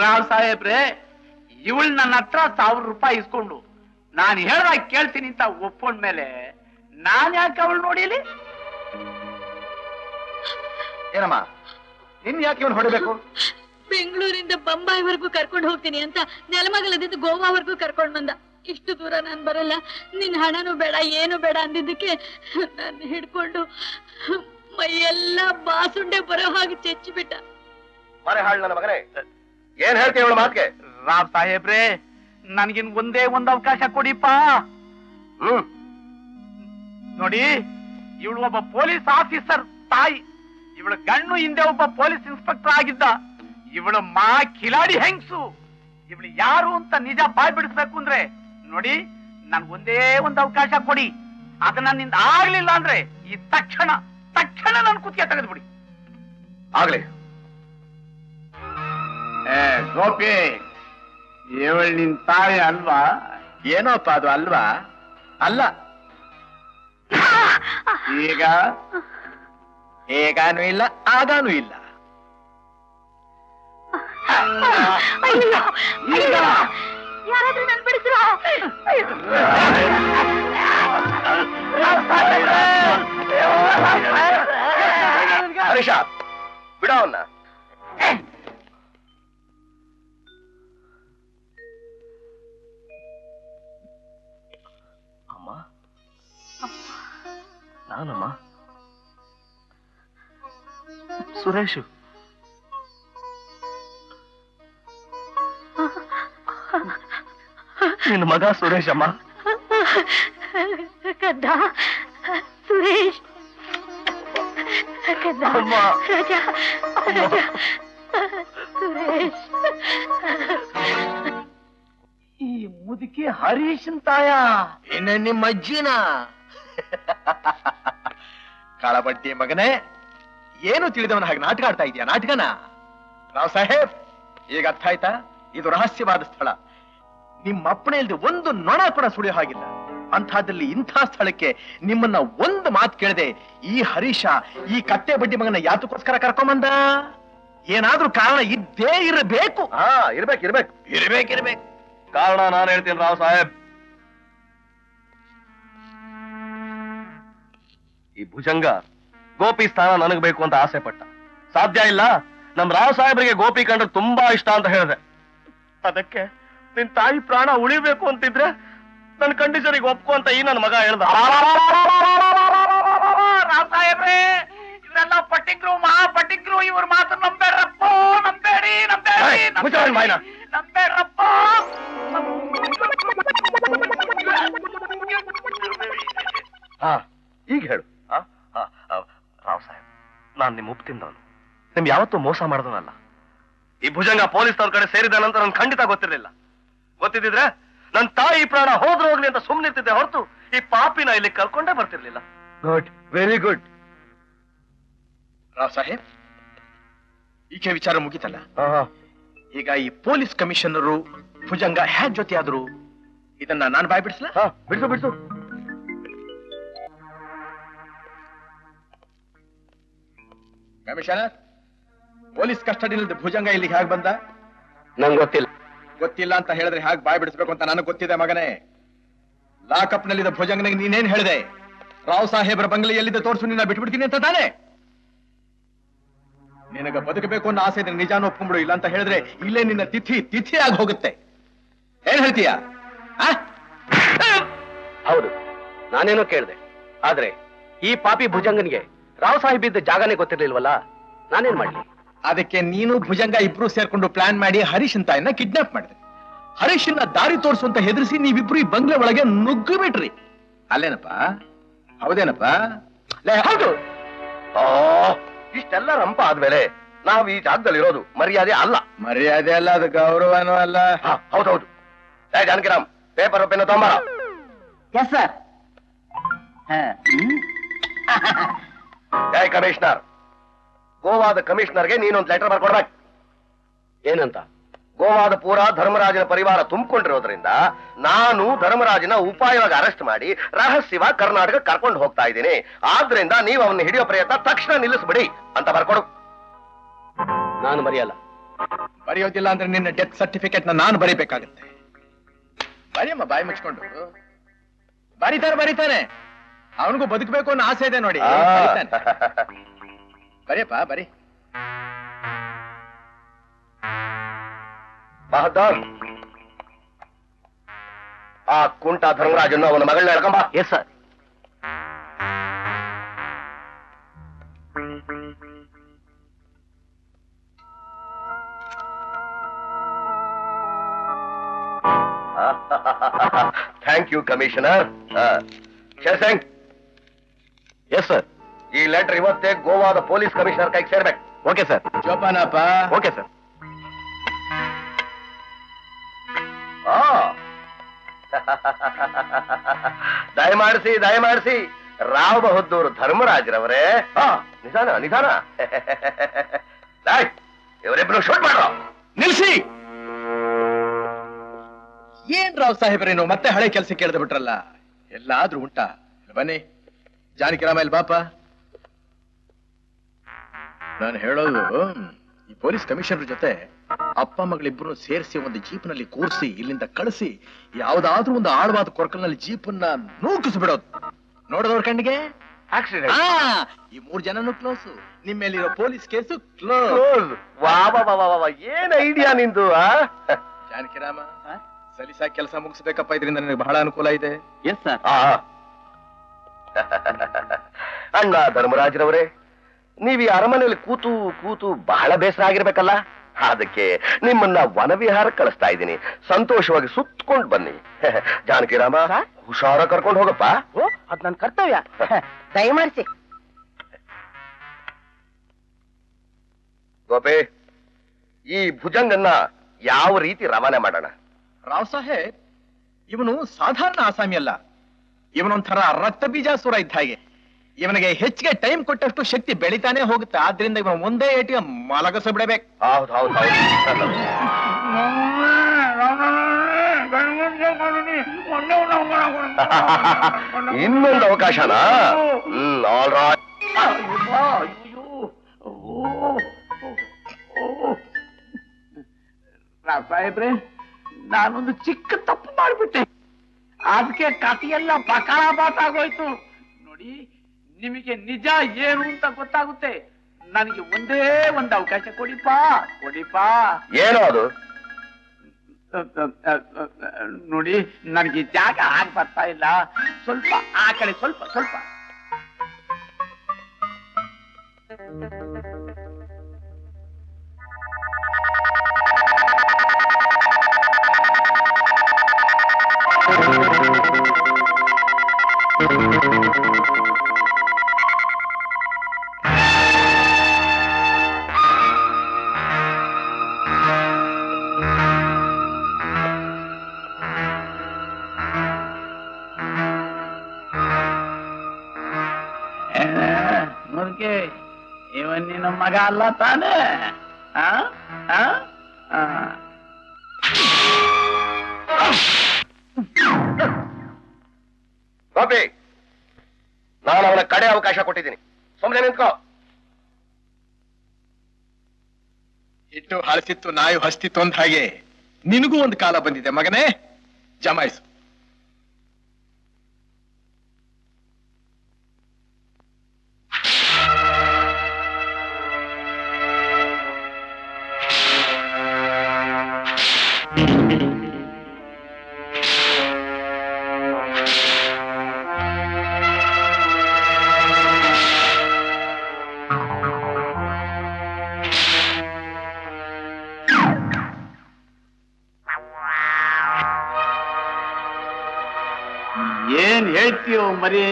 ರಾವ್ ಸಾಹೇಬ್ರೆ ಇವಳು ನನ್ನ ಹತ್ರ ಸಾವಿರ ರೂಪಾಯಿ ಇಸ್ಕೊಂಡು ನಾನು ಹೇಳ್ದಾಗ ಕೇಳ್ತೀನಿ ಅಂತ ಒಪ್ಕೊಂಡ್ಮೇಲೆ ನಾನ್ ಯಾಕೆ ಅವಳು ನೋಡಿಲಿ? ಏನಮ್ಮ ನಿನ್ ಯಾಕೆ ಇವನು ಹೊಡಿಬೇಕು? ಬೆಂಗಳೂರಿಂದ ಬಂಬಾಯಿವರೆಗೂ ಕರ್ಕೊಂಡು ಹೋಗ್ತೀನಿ ಅಂತ ನೆಲಮಗಲದಿಂದ ಗೋವಾವರೆಗೂ ಕರ್ಕೊಂಡು ಬಂದ. ಇಷ್ಟು ದೂರ ನಾನ್ ಬರಲ್ಲ. ನಿನ್ ಹಣನೂ ಬೇಡ ಏನು ಬೇಡ ಅಂದಿದ್ದಕ್ಕೆ ನಾನು ಹಿಡ್ಕೊಂಡು ಮೈಯೆಲ್ಲ ಬಾಸುಂಡೆ ಬರೋ ಹಾಗೆ ಚೆಚ್ಚಿಬಿಟ್ಟ. ಮರೆ ಹಾಳು ನನ್ನ ಮಗನೇ. ಏನ್ ಹೇಳ್ತೀಯ ಅವಳ ಮಾತ್ಗೆ? ರಾವ್ ಸಾಹೇಬ್ರೆ ನನ್ಗಿನ್ ಒಂದೇ ಒಂದ್ ಅವಕಾಶ ಕೊಡಿಪ್ಪ. ಹ್ಮ್. ನೋಡಿ ಇವಳು ಒಬ್ಬ ಪೊಲೀಸ್ ಆಫೀಸರ್ ತಾಯಿ. ಇವಳ ಗಣ್ಣು ಹಿಂದೆ ಒಬ್ಬ ಪೊಲೀಸ್ ಇನ್ಸ್ಪೆಕ್ಟರ್ ಆಗಿದ್ದ. ಇವಳು ಮಾ ಕಿಲಾಡಿ ಹೆಂಗ್ಸು. ಇವಳು ಯಾರು ಅಂತ ನಿಜ ಬಾಯ್ ಬಿಡಿಸ್ಬೇಕು ಅಂದ್ರೆ ನೋಡಿ ನನ್ ಒಂದೇ ಒಂದು ಅವಕಾಶ ಕೊಡಿ. ಅದನ್ನ ನನ್ನಿಂದ ಆಗ್ಲಿಲ್ಲ ಅಂದ್ರೆ ಈ ತಕ್ಷಣ ತಕ್ಷಣ ನನ್ ಕುತ್ತಿಗೆ ತೆಗೆದ್ಬಿಡಿ. ಆಗ್ಲಿ. ಗೋಪಿ ಇವಳು ನಿನ್ ತಾಯಿ ಅಲ್ವಾ? ಏನೋಪ್ಪ ಅದು ಅಲ್ವಾ? ಅಲ್ಲ. ಈಗ? ಹೇಗಾನು ಇಲ್ಲ ಆಗಾನು ಇಲ್ಲ. ಯಾರಾದ್ರೂ ನನ್ ಬಿಡಿಸ್ರು? ಹರೀಶ ಬಿಡ ನಾನಮ್ಮ ಸುರೇಶು. ನಿನ್ನ ಮಗ ಸುರೇಶ್ ಅಮ್ಮ ಕದ್ದ ಸುರೇಶ್. ಕದ್ದ ಅಮ್ಮ. ರಾಜ ರಾಜ. ಸುರೇಶ್. ಈ ಮುದುಕಿ ಹರೀಶನ್ ತಾಯ. ಇನ್ನ ನಿಮ್ಮ ಅಜ್ಜಿನ. ಕಾಳಬಡ್ಡಿ ಮಗನೇ ಏನು ತಿಳಿದವನ ಹಾಗೆ ನಾಟಕ ಆಡ್ತಾ ಇದೆಯಾ? ನಾಟಕನ? ರಾವ್ ಸಾಹೇಬ್ ಈಗ ಅರ್ಥ ಆಯ್ತಾ? ಇದು ರಹಸ್ಯವಾದ ಸ್ಥಳ. ನಿಮ್ಮ ಅಪ್ಪಣೆ ಇಲ್ದೆ ಒಂದು ನೊಣ ಕೂಡ ಸುಳಿಯೋ ಹಾಗಿಲ್ಲ. ಅಂಥದ್ದಲ್ಲಿ ಇಂಥ ಸ್ಥಳಕ್ಕೆ ನಿಮ್ಮನ್ನ ಒಂದು ಮಾತು ಕೇಳದೆ ಈ ಹರೀಶ ಈ ಕತ್ತೆ ಬಡ್ಡಿ ಮಗನ ಯಾತಕ್ಕೋಸ್ಕರ ಕರ್ಕೊಂಬಂದ? ಏನಾದ್ರೂ ಕಾರಣ ಇದ್ದೇ ಇರಬೇಕು. ಹಾ ಇರ್ಬೇಕು ಇರ್ಬೇಕು. ಇರ್ಬೇಕಿರ್ಬೇಕು ಕಾರಣ ನಾನು ಹೇಳ್ತೀನಿ ರಾವ್ ಸಾಹೇಬ್. ಈ ಭುಜಂಗ ಗೋಪಿ ಸ್ಥಾನ ನನಗ್ ಬೇಕು ಅಂತ ಆಸೆ ಪಟ್ಟ. ಸಾಧ್ಯ ಇಲ್ಲ? ನಮ್ ರಾವ್ ಸಾಹೇಬ್ರಿಗೆ ಗೋಪಿ ಕಂಡ್ರೆ ತುಂಬಾ ಇಷ್ಟ ಅಂತ ಹೇಳಿದೆ. ಅದಕ್ಕೆ ನಿನ್ ತಾಯಿ ಪ್ರಾಣ ಉಳಿಬೇಕು ಅಂತಿದ್ರೆ ನನ್ ಕಂಡೀಷನಿಗೆ ಒಪ್ಕೊ ಅಂತ ಈ ನನ್ನ ಮಗ ಹೇಳ್ದ. ರಾವ್ ಸಾಹೇಬ್ರೆ ಇವರೆಲ್ಲ ಪಟ್ಟಿಗ್ರು ಮಹಾ ಪಟ್ಟಿಗ್ರು ಇವ್ರ ಮಾತು ನಂಬೇಡ್ರಪ್ಪ ನಂಬೇಡಿ ನಂಬೇಡಿ ನಂಬೇಡ್ರಪ್ಪ ಹಾ ಈಗ ಹೇಳು. ನಾನ್ ನಿಮ್ಮ ಉಪ್ಪು ತಿಂದವನು. ನಿಮ್ ಯಾವತ್ತೂ ಮೋಸ ಮಾಡಿದವನಲ್ಲ. ಈ ಭುಜಂಗ ಪೊಲೀಸ್ನವ್ರ ಕಡೆ ಸೇರಿದ ನಂತರ ನನ್ ಖಂಡಿತ ಗೊತ್ತಿರ್ಲಿಲ್ಲ. ಗೊತ್ತಿದ್ರೆ ನನ್ ತಾಯಿ ಪ್ರಾಣ ಹೋದ್ರು ಹೋಗ್ಲಿ ಅಂತ ಸುಮ್ನಿರ್ತಿದ್ದೆ ಹೊರತು ಈ ಪಾಪಿನ ಇಲ್ಲಿ ಕರ್ಕೊಂಡೇ ಬರ್ತಿರ್ಲಿಲ್ಲ. Good very good Rao Saheb ಈಕೆ ವಿಚಾರ ಮುಗಿತಲ್ಲ? ಈಗ ಈ ಪೊಲೀಸ್ ಕಮಿಷನರು ಭುಜಂಗ ಹ್ಯಾ ಜೊತೆ ಆದ್ರು ಇದನ್ನ ನಾನು ಬಾಯ್ ಬಿಡಿಸ್ಲಾ ಬಿಡಿಸು ಬಿಡಿಸು. ಕಮಿಷನರ್ ಪೊಲೀಸ್ ಕಸ್ಟಡಿಯಲ್ಲಿ ಭುಜಂಗ ಇಲ್ಲಿಗೆ ಹೇಗೆ ಬಂದ? ನಂಗೆ ಗೊತ್ತಿಲ್ಲ. ಗೊತ್ತಿಲ್ಲ ಅಂತ ಹೇಳಿದ್ರೆ ಹೇಗೆ ಬಾಯ್ ಬಿಡಿಸ್ಬೇಕು ಅಂತ ನನಗೆ ಗೊತ್ತಿದೆ ಮಗನೇ. ಲಾಕಪ್ ನಲ್ಲಿದ್ದ ಭುಜಂಗನಿಗೆ ನೀನೇನ್ ಹೇಳಿದೆ? ರಾವ್ ಸಾಹೇಬ್ರ ಬಂಗ್ಲೆ ಎಲ್ಲಿದೆ ತೋರಿಸು ನಿನ್ನ ಬಿಟ್ಬಿಡ್ತೀನಿ ಅಂತ ತಾನೆ? ನಿನಗ ಬದುಕಬೇಕು ಅನ್ನೋ ಆಸೆ ಇದೆ ನಿಜಾನ ಒಪ್ಕೊಂಡ್ಬಿಡು ಇಲ್ಲ ಅಂತ ಹೇಳಿದ್ರೆ ಇಲ್ಲೇ ನಿನ್ನ ತಿಥಿ ತಿಥಿ ಆಗಿ ಹೋಗುತ್ತೆ. ಏನ್ ಹೇಳ್ತೀಯ? ಹೌದು ನಾನೇನೋ ಕೇಳಿದೆ. ಆದ್ರೆ ಈ ಪಾಪಿ ಭುಜಂಗನಿಗೆ ರಾವ್ ಸಾಹೇಬ್ ಇದ್ದ ಜಾಗನೇ ಗೊತ್ತಿರ್ಲಿಲ್ವಲ್ಲ? ನಾನೇನ್ ಮಾಡ್ಲಿ? ಅದಕ್ಕೆ ನೀನು ಭುಜಂಗ ಇಬ್ರು ಸೇರ್ಕೊಂಡು ಪ್ಲಾನ್ ಮಾಡಿ ಹರೀಶ್ ಅಂತ ಕಿಡ್ನಾಪ್ ಮಾಡಿದೆ. ಹರೀಶ್ನ ದಾರಿ ತೋರಿಸು ಅಂತ ಹೆದರಿಸಿ ನೀವಿಬ್ರು ಈ ಬಂಗ್ಲೆ ಒಳಗೆ ನುಗ್ಗು ಬಿಟ್ರಿ ಅಲ್ಲೇನಪ್ಪ? ಹೌದೇನಪ್ಪ? ಲೇ, ಹೌದು! ಆ, ಇಷ್ಟೆಲ್ಲ ರಂಪ ಆದ್ಮೇಲೆ ನಾವು ಈ ಜಾಗದಲ್ಲಿ ಇರೋದು ಮರ್ಯಾದೆ ಅಲ್ಲ. ಮರ್ಯಾದೆ ಅಲ್ಲ ಅದು ಗೌರವನೂ ಅಲ್ಲ. ಹಾ, ಹೌದೌದು. ಏ ಜಾನಕಿರಾಮ್ ಪೇಪರ್ ಪೆನ್ನು ತಗೊಂಬಾರ ಎಸ್ ಸರ್ ಏ ಕಮಿಷನರ್ ಗೋವಾದ ಕಮಿಷನರ್ಗೆ ನೀನೊಂದು ಲೆಟರ್ ಬರ್ಕೊಡ್ಬೇಕು. ಏನಂತ? ಗೋವಾದ ಪೂರ ಧರ್ಮರಾಜನ ಪರಿವಾರ ತುಂಬಿಕೊಂಡಿರೋದ್ರಿಂದ ನಾನು ಧರ್ಮರಾಜನ ಉಪಾಯವಾಗಿ ಅರೆಸ್ಟ್ ಮಾಡಿ ರಹಸ್ಯವಾಗಿ ಕರ್ನಾಟಕ ಕರ್ಕೊಂಡು ಹೋಗ್ತಾ ಇದ್ದೀನಿ. ಆದ್ರಿಂದ ನೀವು ಅವನ್ನ ಹಿಡಿಯೋ ಪ್ರಯತ್ನ ತಕ್ಷಣ ನಿಲ್ಲಿಸ್ಬಿಡಿ ಅಂತ ಬರ್ಕೊಡು. ನಾನು ಬರೆಯಲ್ಲ. ಬರೆಯೋದಿಲ್ಲ ಅಂದ್ರೆ ನಿನ್ನ ಡೆತ್ ಸರ್ಟಿಫಿಕೇಟ್ ನಾನು ಬರೀಬೇಕಾಗತ್ತೆ. ಬರೀಮ್ಮ ಬಾಯಿ ಮುಚ್ಕೊಂಡು. ಬರೀತಾರೆ ಬರೀತಾನೆ. ಅವನಿಗೂ ಬದುಕಬೇಕು ಅನ್ನೋ ಆಸೆ ಇದೆ ನೋಡಿ. ಬರೀತಾನೆ. ಬರಿಯಪ್ಪ ಬರಿ. ಬಹದ್ದೂರ್ ಆ ಕುಂಟ ಧರ್ಮರಾಜನ್ನು ಅವನ ಮಗಳನ್ನ ಎಳ್ಕೊಂಬ yes sir thank you commissioner Shersingh yes sir ಈ ಲೆಟರ್ ಇವತ್ತೇ ಗೋವಾದ ಪೊಲೀಸ್ ಕಮಿಷನರ್ ಕೈಗೆ ಸೇರ್ಬೇಕು. Okay sir ಜೋಪಾನಪ್ಪ. Okay sir. ದಯಮಾಡಿಸಿ ದಯಮಾಡಿಸಿ. ರಾವ್ ಬಹದ್ದೂರ್ ಧರ್ಮರಾಜರವರೇ. ಹಾ ನಿಧಾನ ನಿಧಾನ. ಇವರಿಬ್ರು ಶೂಟ್ ಮಾಡ ನಿಲ್ಸಿ. ಏನ್ ರಾವ್ ಸಾಹೇಬ್ರೇನು ಮತ್ತೆ ಹಳೆ ಕೆಲಸ ಕೇಳಿದ್ಬಿಟ್ರಲ್ಲ ಎಲ್ಲಾದ್ರೂ ಉಂಟಾ? ಬನ್ನಿ. ಜಾನಕಿರಾಮ ಇಲ್ಲಿ ಬಾಪ? ನಾನು ಹೇಳೋದು ಈ ಪೊಲೀಸ್ ಕಮಿಷನರ್ ಜೊತೆ ಅಪ್ಪ ಮಗಳಿಬ್ರು ಸೇರಿಸಿ ಒಂದು ಜೀಪ್ನಲ್ಲಿ ಕೂರಿಸಿ ಇಲ್ಲಿಂದ ಕಳಿಸಿ ಯಾವ್ದಾದ್ರೂ ಒಂದು ಆಳವಾದ ಕೊರಕಲ್ನಲ್ಲಿ ಜೀಪನ್ನ ನೂಕಿಸಿ ಬಿಡೋದು ನೋಡಿದವ್ರ ಕಣ್ಣಿಗೆ? ಆಕ್ಸಿಡೆಂಟ್ ಈ ಮೂರ್ ಜನನು ಕ್ಲೋಸ್ ನಿಮ್ಮ ಮೇಲಿರೋ ಪೊಲೀಸ್ ಕೇಸು ಕ್ಲೋಸ್. ವಾ ವಾ ವಾ ವಾ ಏನ್ ಐಡಿಯಾ ನಿಂದು ಜಾನಕಿರಾಮ ಸಲೀಸಾಗಿ ಕೆಲಸ ಮುಗಿಸ್ಬೇಕಪ್ಪ ಇದರಿಂದ ನನಗೆ ಬಹಳ ಅನುಕೂಲ ಇದೆ. Yes sir. ಅಣ್ಣ ಧರ್ಮರಾಜರವರೇ ನೀವು ಈ ಅರಮನೆಯಲ್ಲಿ ಕೂತು ಕೂತು ಬಹಳ ಬೇಸರ ಆಗಿರ್ಬೇಕಲ್ಲ? ಅದಕ್ಕೆ ನಿಮ್ಮನ್ನ ವನವಿಹಾರ ಕಳಿಸ್ತಾ ಇದ್ದೀನಿ. ಸಂತೋಷವಾಗಿ ಸುತ್ತಕೊಂಡು ಬನ್ನಿ. ಜಾನಕಿರಾಮ ಹುಷಾರ ಕರ್ಕೊಂಡು ಹೋಗಪ್ಪ. ಓ ಅದ್ ನನ್ ಕರ್ತವ್ಯ. ದಯಮಾಡಿಸಿ. ಗೋಪಿ ಈ ಭುಜಂಗನ್ನ ಯಾವ ರೀತಿ ರವಾನೆ ಮಾಡೋಣ? ರಾವ್ ಸಾಹೇಬ್ ಇವನು ಸಾಧಾರಣ ಆಸಾಮಿ ಅಲ್ಲ ಇವನೊಂಥರ ರಕ್ತ ಬೀಜಾಸುರ ಇದ್ದ ಹಾಗೆ. ಇವನಿಗೆ ಹೆಚ್ಚಿಗೆ ಟೈಮ್ ಕೊಟ್ಟಷ್ಟು ಶಕ್ತಿ ಬೆಳಿತಾನೆ ಹೋಗುತ್ತೆ. ಆದ್ರಿಂದ ಇವನು ಒಂದೇ ಏಟಿಗೆ ಮಲಗಸ ಬಿಡಬೇಕು. ಹೌದು ಹೌದು ಹೌದು. ಇನ್ನೊಂದು ಅವಕಾಶನಾ? ಹ್ಮ್ ಆಲ್ ರೈಟ್ ಸಾಹೇಬ್ರೆ ನಾನೊಂದು ಚಿಕ್ಕ ತಪ್ಪು ಮಾಡ್ಬಿಟ್ಟೆ. ಅದಕ್ಕೆ ಕಥೆಯೆಲ್ಲ ಬಾತ್ ಆಗೋಯ್ತು ನೋಡಿ ನಿಮಗೆ ನಿಜ ಏನು ಅಂತ ಗೊತ್ತಾಗುತ್ತೆ. ನನಗೆ ಒಂದೇ ಒಂದು ಅವಕಾಶ ಕೊಡಿಪಾ ಕೊಡಿಪಾ ಏನು ಅದು? ನೋಡಿ ನನಗೆ ಜಾಗ ಆಗ್ ಬರ್ತಾ ಇಲ್ಲ. ಸ್ವಲ್ಪ ಆ ಕಡೆ ಸ್ವಲ್ಪ ಸ್ವಲ್ಪ. ಮುರುಗೆ ಇವನ್ ನಿನ್ನ ಮಗ ಅಲ್ಲ ತಾನೇ ಆ? ಆ? ಆ. ನಾನು ಅವನ ಕಡೆ ಅವಕಾಶ ಕೊಟ್ಟಿದ್ದೀನಿ. ಸುಮ್ಮನೆ ನಿಂತ್ಕೋ. ಇಟ್ಟು ಹಳಸಿತ್ತು, ನಾಯು ಹಸ್ತಿತ್ತು ಅಂದ ಹಾಗೆ ನಿನಗೂ ಒಂದು ಕಾಲ ಬಂದಿದೆ ಮಗನೇ. ಜಮಾಯಿಸು. ಮರಿ.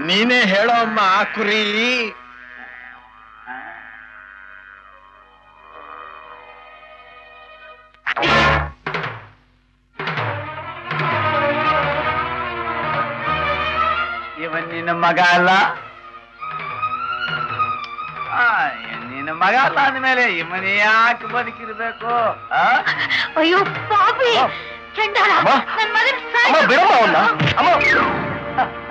ನೀನೇ ಹೇಳೋ ಅಮ್ಮ ಆ ಕುರಿ. ಇವನ್ ನಿನ್ನ ಮಗ ಅಲ್ಲ? ನಿನ್ನ ಮಗ ಅಲ್ಲ ಅಂದ್ಮೇಲೆ ಇವನ್ ಯಾಕೆ ಬದುಕಿರ್ಬೇಕು ಅಯ್ಯೋ ಪಾಪಿ! ಚಂಡಾಳ. ನನ್ ಮಗನ್ ಅಮ್ಮ ಬಿಡಮ್ಮ ಅವನ್ನ. ಅಮ್ಮ.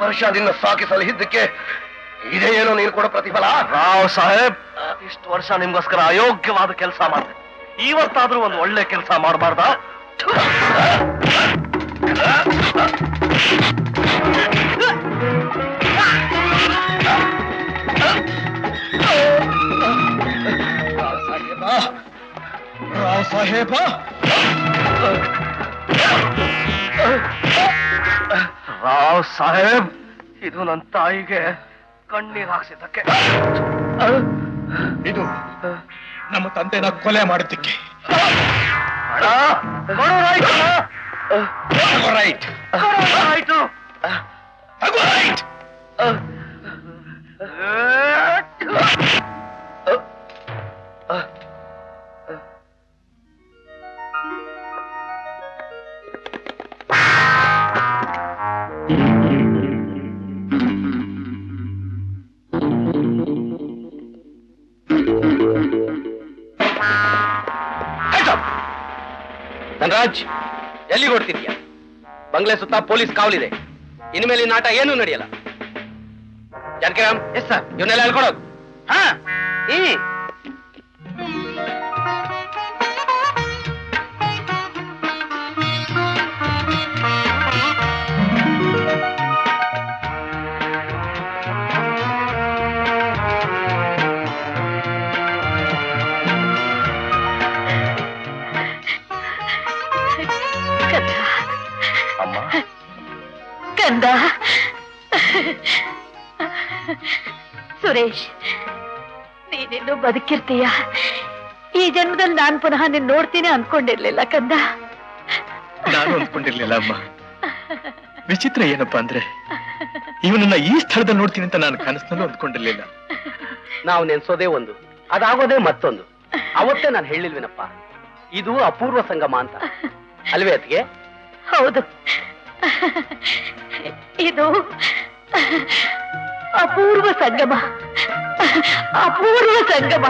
ಇಷ್ಟು ವರ್ಷದಿಂದ ಸಾಕಿ ಸಲಹಿದ್ದಕ್ಕೆ ಇದೇ ಏನೋ ನೀನು ಕೊಡೋ ಪ್ರತಿಫಲ? ರಾವ್ ಸಾಹೇಬ್. ಇಷ್ಟು ವರ್ಷ ನಿಮ್ಗೋಸ್ಕರ ಅಯೋಗ್ಯವಾದ ಕೆಲಸ ಮಾಡಿದೆ. ಇವತ್ತಾದ್ರೂ ಒಂದು ಒಳ್ಳೆ ಕೆಲಸ ಮಾಡಬಾರ್ದ? ರಾವ್ ಸಾಹೇಬ. ಸಾಹೇಬ್ ಇದು ನನ್ನ ತಾಯಿಗೆ ಕಣ್ಣೀರ್ ಹಾಕ್ಸಿದ್ದಕ್ಕೆ. ಇದು ನಮ್ಮ ತಂದೆನ ಕೊಲೆ ಮಾಡಿದ್ದಕ್ಕೆ. ಧನರಾಜ್ ಎಲ್ಲಿಗೆ ಹೊಡ್ತಿದ್ಯಾ ಬಂಗ್ಲೆ ಸುತ್ತ ಪೊಲೀಸ್ ಕಾವಲಿದೆ. ಇನ್ಮೇಲೆ ನಾಟ ಏನೂ ನಡೆಯಲ್ಲ. ಜಾನಕಿರಾಮ್ ಎಸ್ ಸರ್ ಇವನ್ನೆಲ್ಲ ಹೇಳ್ಕೊಡೋದು. ಹಾ. ಹ್ಮ್. ಸುರೇಶ್ ನೀನಿನ್ನು ಬದುಕಿರ್ತೀಯ? ಈ ಜನ್ಮದಲ್ಲಿ ನಾನ್ ಪುನಃ ನಿನ್ ನೋಡ್ತೀನಿ ಅನ್ಕೊಂಡಿರ್ಲಿಲ್ಲ ಕಂದ? ನಾನು ಅನ್ಕೊಂಡಿರ್ಲಿಲ್ಲ ಅಮ್ಮ. ವಿಚಿತ್ರ ಏನಪ್ಪಾ ಅಂದ್ರೆ ಇವನನ್ನ ಈ ಸ್ಥಳದಲ್ಲಿ ನೋಡ್ತೀನಿ ಅಂತ ನಾನು ಕನಸಿನಲ್ಲೂ ಅಂದ್ಕೊಂಡಿರ್ಲಿಲ್ಲ. ನಾವು ನೆನ್ಸೋದೇ ಒಂದು ಅದಾಗೋದೇ ಮತ್ತೊಂದು. ಅವತ್ತೇ ನಾನು ಹೇಳಿಲ್ವೇನಪ್ಪ? ಇದು ಅಪೂರ್ವ ಸಂಗಮ ಅಂತ. ಅಲ್ವೇ ಅದಕ್ಕೆ ಹೌದು. ಇದು ಅಪೂರ್ವ ಸಂಗಮ ಅಪೂರ್ವ ಸಂಗಮ